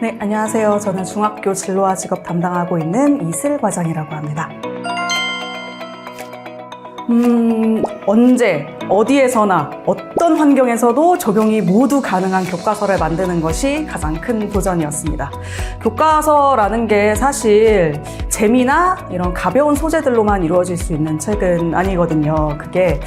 네, 안녕하세요. 저는 중학교 진로와 직업 담당하고 있는 이슬 과장이라고 합니다. 음, 언제, 어디에서나, 어떤 환경에서도 적용이 모두 가능한 교과서를 만드는 것이 가장 큰 도전이었습니다. 교과서라는 게 사실 재미나 이런 가벼운 소재들로만 이루어질 수 있는 책은 아니거든요. 그게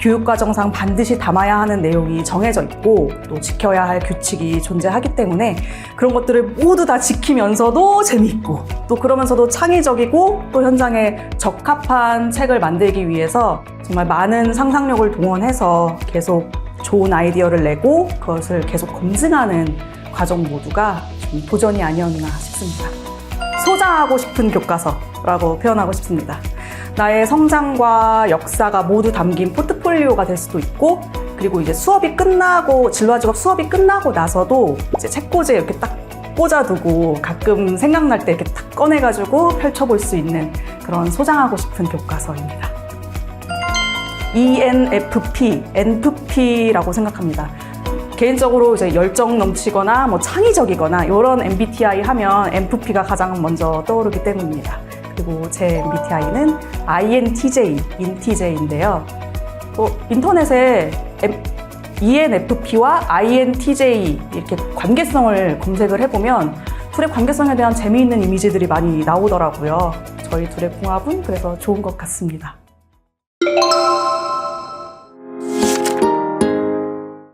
교육과정상 반드시 담아야 하는 내용이 정해져 있고 또 지켜야 할 규칙이 존재하기 때문에 그런 것들을 모두 다 지키면서도 재미있고 또 그러면서도 창의적이고 또 현장에 적합한 책을 만들기 위해서 정말 많은 상상력을 동원해서 계속 좋은 아이디어를 내고 그것을 계속 검증하는 과정 모두가 좀 도전이 아니었나 싶습니다. 소장하고 싶은 교과서라고 표현하고 싶습니다. 나의 성장과 역사가 모두 담긴 포트폴리오가 될 수도 있고, 그리고 이제 수업이 끝나고, 진로와 직업 수업이 끝나고 나서도 이제 책꽂이에 이렇게 딱 꽂아두고 가끔 생각날 때 이렇게 딱 꺼내가지고 펼쳐볼 수 있는 그런 소장하고 싶은 교과서입니다. ENFP, NFP라고 생각합니다. 개인적으로 이제 열정 넘치거나 뭐 창의적이거나 이런 MBTI 하면 NFP가 가장 먼저 떠오르기 때문입니다. 그리고 제 MBTI는 INTJ, INTJ인데요. 어, 인터넷에 M- ENFP와 INTJ 이렇게 관계성을 검색을 해보면 둘의 관계성에 대한 재미있는 이미지들이 많이 나오더라고요. 저희 둘의 궁합은 그래서 좋은 것 같습니다.